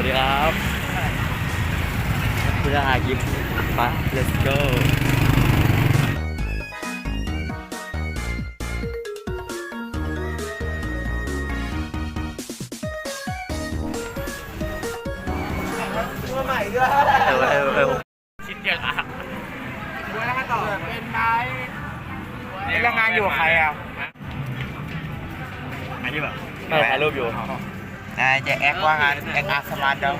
วัสดีครับคุณอายิมมา let's go ตัวใหม่ด้วยเออเออเออชิ้นเดียวอะต่อเป็นไงเป็นแรงงานอยู่กับใครอะอันนี้แบบไม่ถ่ายรูปอยู่ นายจะแอคว่างานแอคอาร์สมาร์ทเดา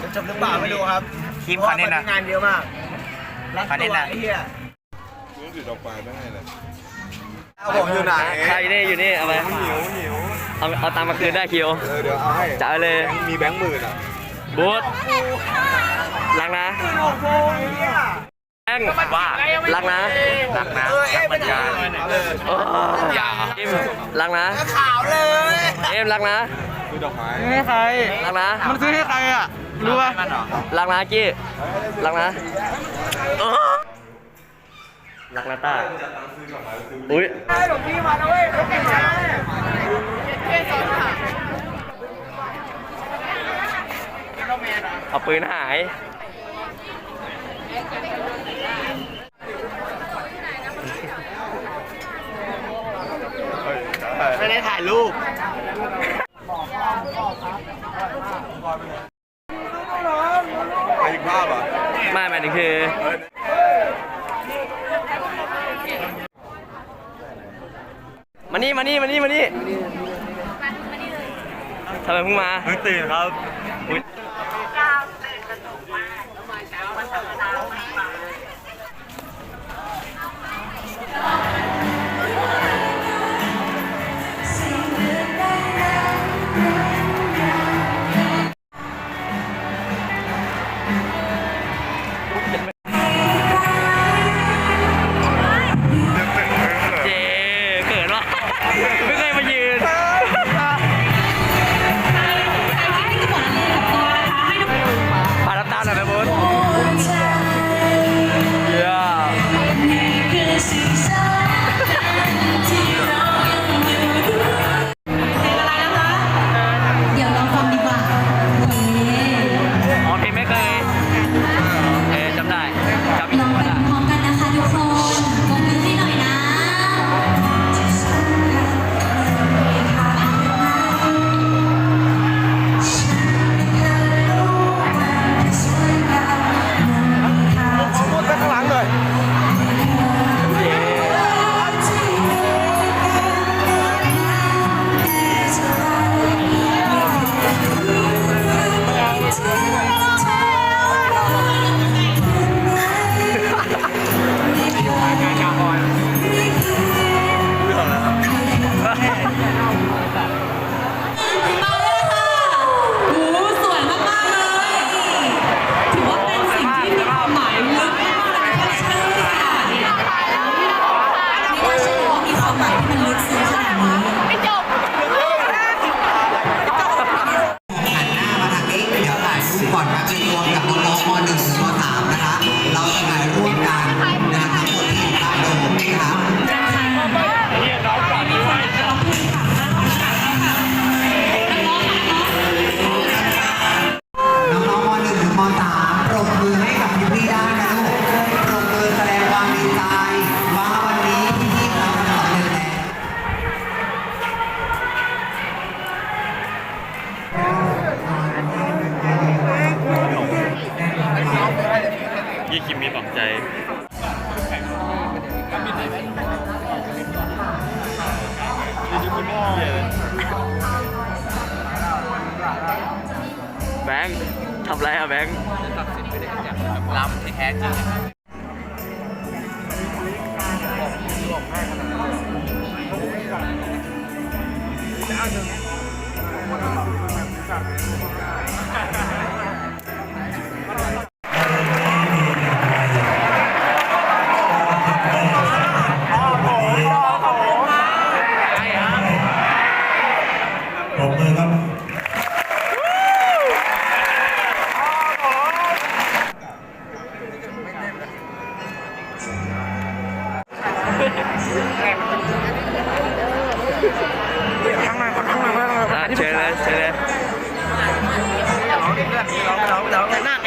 จะจบหรือเปล่าไม่รู้ครับทีมคอนเทนต์นะงานเยอะมากคอนเทนต์นะรู้ถือดอกไม้ไม่ให้เลยผมอยู่ไหนใครนี่อยู่นี่เอาไปหิวหิวเอาเอาตังค์มาคืนได้คิวเออเดี๋ยวเอาให้จะเอาเลยมีแบงค์หมื่นอะบูธรักนะแป้งว่ารักนะรักนะเออเอ๊ะไปไหนโอ้อย่าเอ็มรักนะขาวเลยเอ็มรักนะ ซื้อดอกไม้ให้ใคร รักนะมันซื้อให้ใครอะ รู้ป่ะรักนะกี้รักนะโอ้รักนะต้าอุ้ยหลวงพี่มาด้วยหลวงพี่มาเอาปืนหายไม่ได้ถ่ายรูปไปอีกภาพอะ ไม่หมายถึงคือ มานี่ มานี่ มานี่ มานี่ ทำไมเพิ่งมา เพิ่งตื่นครับ รวมกับน้องๆม .1 ถึงม .3 นะคะ เราจะถ่ายร่วมกัน แบงค์ทำไรอะแบงค์ล้ำที่แท้จริง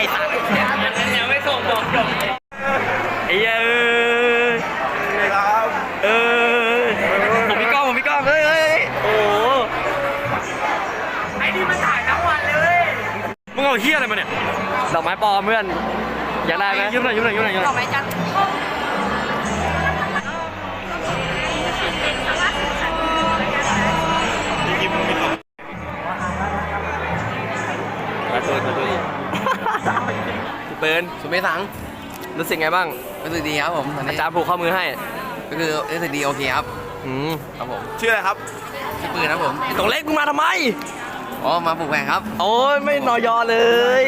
ยังไม่ส่งบอกจบไอ้เอ้ยเออผมมีกล้องผมมีกล้องเฮ้ยเฮ้ยโอ้โหไอ้นี่มันถ่ายทั้งวันเลยมึงเอาเฮี้ยอะไรมาเนี่ยดอกไม้ปลอมเพื่อนอยากได้ไหมยืมหน่อยยืมหน่อยยืมหน่อยยืมหดน่ออกยไม้จันทร์ พี่เปิ้ลสุเมสังรู้สึกไงบ้างรู้สึกดีครับผมตอนอานี้จารย์ผูกข้อมือให้ก็คือรู้สึกดีโอเคครับอืมครับผมชื่ออะไรครับชื่อปืนครับผมไอ้ตัวเล็กมึงมาทำไม อ๋อมาปลูกแข่งครับ โอ้ยไม่นอยอเลย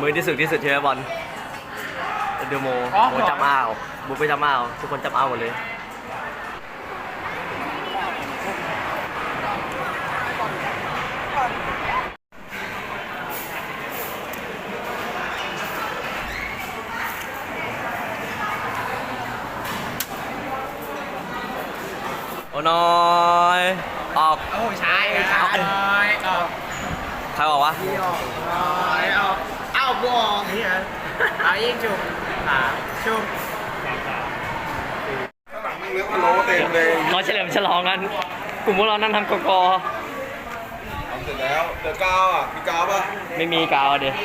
มือที่สุดที่สุดใช่ไหมบอลเดโมโมจำอ้าวบุกไปจำอ้าวทุกคนจำอ้าวหมดเลย โอ้น้อยออก โอ้ใช่ใช่ออกใครบอกวะออกออกเอาบวกนี่ฮะเอายิงจุบขาจุบข้างหลังมึงเลือกพะโล้เต็มเลยเขาเฉลิมฉลองกัน กลุ่มพวกเรานั่งทำกกอทำเสร็จแล้วเดี๋ยวกาวอะมีกาวป่ะ ไม่มีกาวอะเดี๋ยว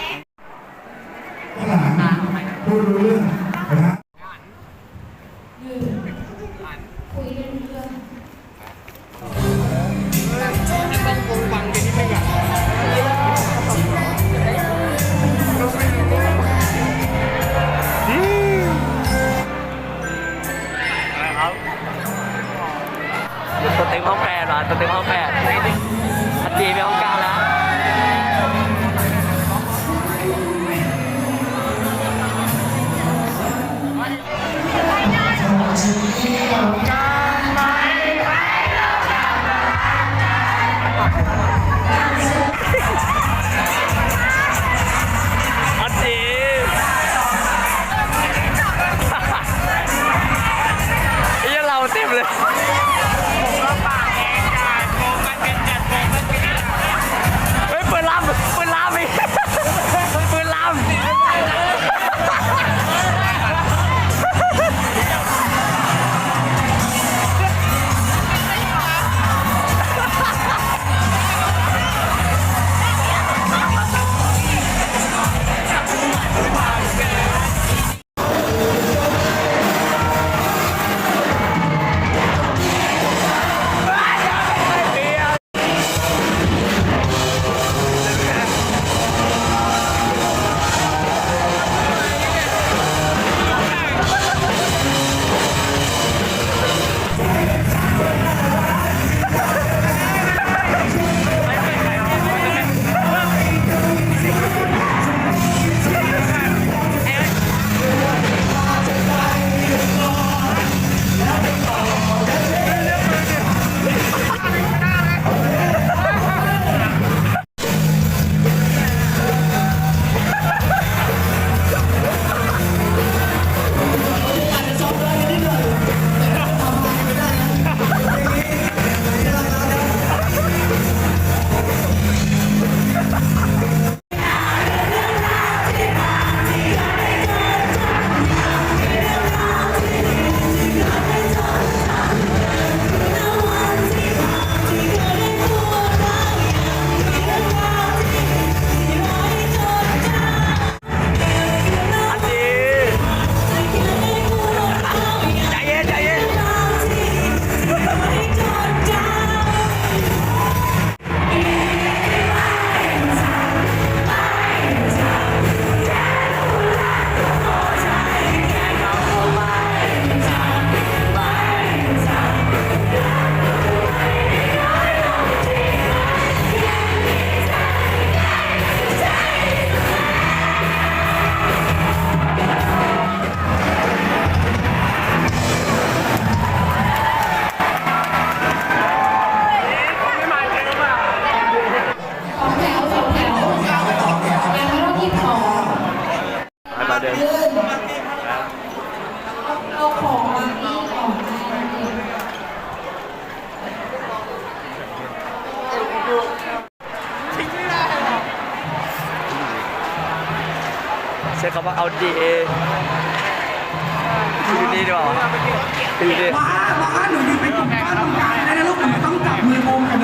ช้คำว่าเอาดีเอยู่นี่ดีกว่าอยู่นี่ว้าว้าหนูยืนเป็นกลุ่มก้อนตรงกลางนะลูกหนูต้องจับมือโอมกับ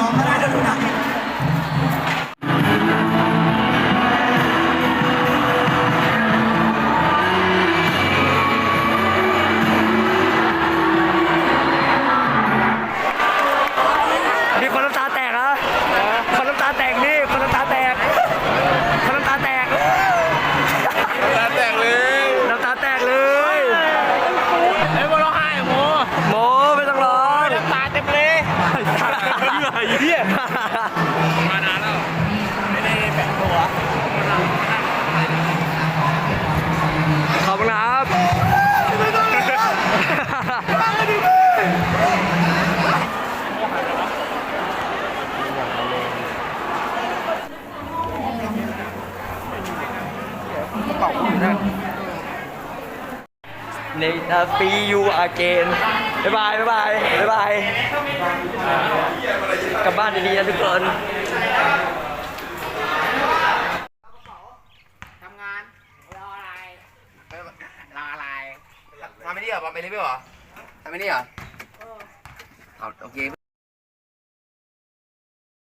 ในอาฟียูอาเกนบ๊ายบายบ๊ายบายบ๊ายบายกลับบ้านดีๆนะทุกคนทำงานรออะไรรออะไรทำไม่ได้เหรอมาเป็นรีวิวเหรอทำไม่ได้เหรอเอาโอเค